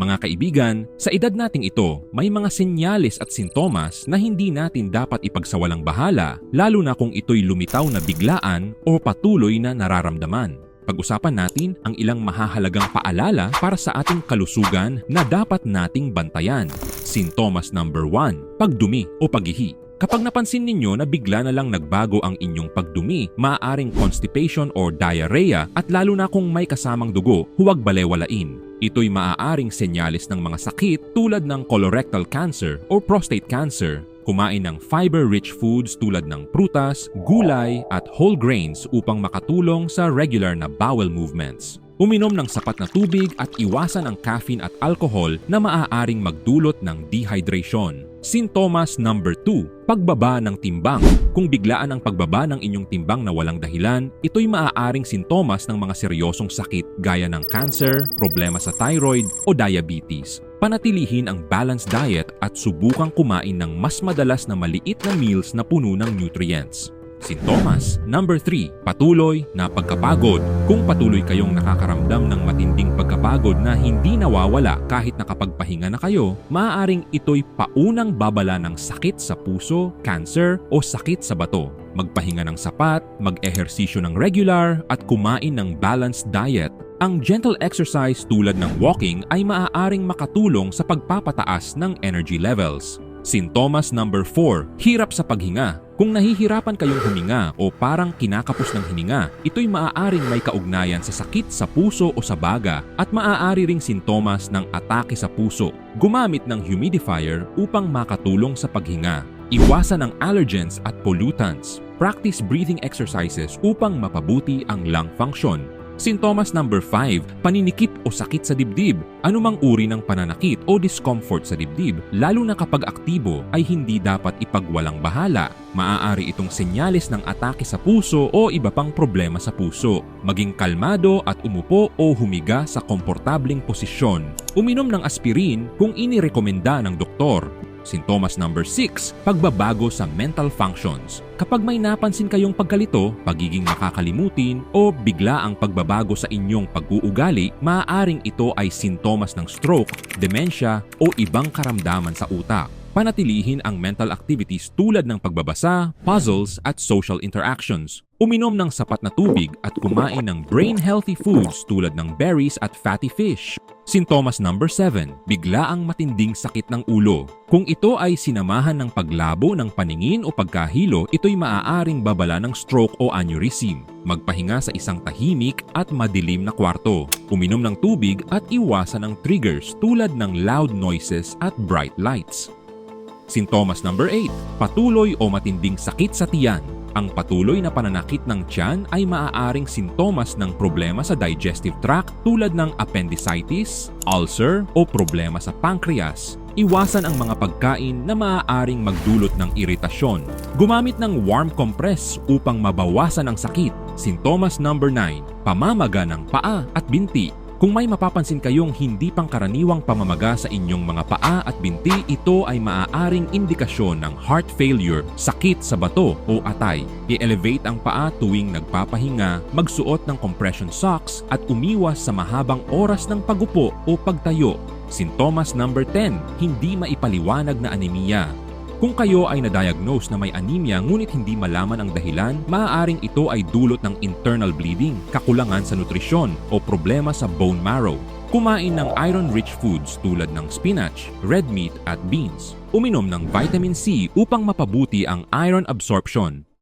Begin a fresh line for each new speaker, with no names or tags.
Mga kaibigan, sa edad nating ito, may mga senyales at sintomas na hindi natin dapat ipagsawalang bahala, lalo na kung ito'y lumitaw na biglaan o patuloy na nararamdaman. Pag-usapan natin ang ilang mahahalagang paalala para sa ating kalusugan na dapat nating bantayan. Sintomas number 1, pagdumi o paghihi. Kapag napansin ninyo na bigla na lang nagbago ang inyong pagdumi, maaaring constipation or diarrhea at lalo na kung may kasamang dugo, huwag balewalain. Ito'y maaaring senyales ng mga sakit tulad ng colorectal cancer or prostate cancer. Kumain ng fiber-rich foods tulad ng prutas, gulay at whole grains upang makatulong sa regular na bowel movements. Uminom ng sapat na tubig at iwasan ang caffeine at alcohol na maaaring magdulot ng dehydration. Sintomas number 2, pagbaba ng timbang. Kung biglaan ang pagbaba ng inyong timbang na walang dahilan, ito'y maaaring sintomas ng mga seryosong sakit gaya ng cancer, problema sa thyroid o diabetes. Panatilihin ang balanced diet at subukang kumain ng mas madalas na maliit na meals na puno ng nutrients. Sintomas. Number 3, patuloy na pagkapagod. Kung patuloy kayong nakakaramdam ng matinding pagkapagod na hindi nawawala kahit nakapagpahinga na kayo, maaaring ito'y paunang babala ng sakit sa puso, cancer o sakit sa bato. Magpahinga ng sapat, mag-ehersisyo ng regular at kumain ng balanced diet ang gentle exercise tulad ng walking ay maaaring makatulong sa pagpapataas ng energy levels. Sintomas number 4, hirap sa paghinga. Kung nahihirapan kayong huminga o parang kinakapos ng hininga, ito'y maaaring may kaugnayan sa sakit sa puso o sa baga at maaari ring sintomas ng atake sa puso. Gumamit ng humidifier upang makatulong sa paghinga. Iwasan ang allergens at pollutants. Practice breathing exercises upang mapabuti ang lung function. Sintomas number 5, paninikip o sakit sa dibdib. Anumang uri ng pananakit o discomfort sa dibdib, lalo na kapag aktibo, ay hindi dapat ipagwalang bahala. Maaari itong senyales ng atake sa puso o iba pang problema sa puso. Maging kalmado at umupo o humiga sa komportabling posisyon. Uminom ng aspirin kung inirekomenda ng doktor. Sintomas number 6, pagbabago sa mental functions. Kapag may napansin kayong pagkalito, pagiging makakalimutin o bigla ang pagbabago sa inyong pag-uugali, maaaring ito ay sintomas ng stroke, dementia o ibang karamdaman sa utak. Panatilihin ang mental activities tulad ng pagbabasa, puzzles at social interactions. Uminom ng sapat na tubig at kumain ng brain-healthy foods tulad ng berries at fatty fish. Sintomas number 7, bigla ang matinding sakit ng ulo. Kung ito ay sinamahan ng paglabo ng paningin o pagkahilo, ito'y maaaring babala ng stroke o aneurysm. Magpahinga sa isang tahimik at madilim na kwarto. Uminom ng tubig at iwasan ang triggers tulad ng loud noises at bright lights. Sintomas number 8, patuloy o matinding sakit sa tiyan. Ang patuloy na pananakit ng tiyan ay maaaring sintomas ng problema sa digestive tract tulad ng appendicitis, ulcer o problema sa pancreas. Iwasan ang mga pagkain na maaaring magdulot ng iritasyon. Gumamit ng warm compress upang mabawasan ang sakit. Sintomas number 9, pamamaga ng paa at binti. Kung may mapapansin kayong hindi pangkaraniwang pamamaga sa inyong mga paa at binti, ito ay maaaring indikasyon ng heart failure, sakit sa bato o atay. I-elevate ang paa tuwing nagpapahinga, magsuot ng compression socks at umiwas sa mahabang oras ng pagupo o pagtayo. Sintomas number 10, hindi maipaliwanag na anemia. Kung kayo ay na-diagnose na may anemia ngunit hindi malaman ang dahilan, maaaring ito ay dulot ng internal bleeding, kakulangan sa nutrisyon o problema sa bone marrow. Kumain ng iron-rich foods tulad ng spinach, red meat at beans. Uminom ng vitamin C upang mapabuti ang iron absorption.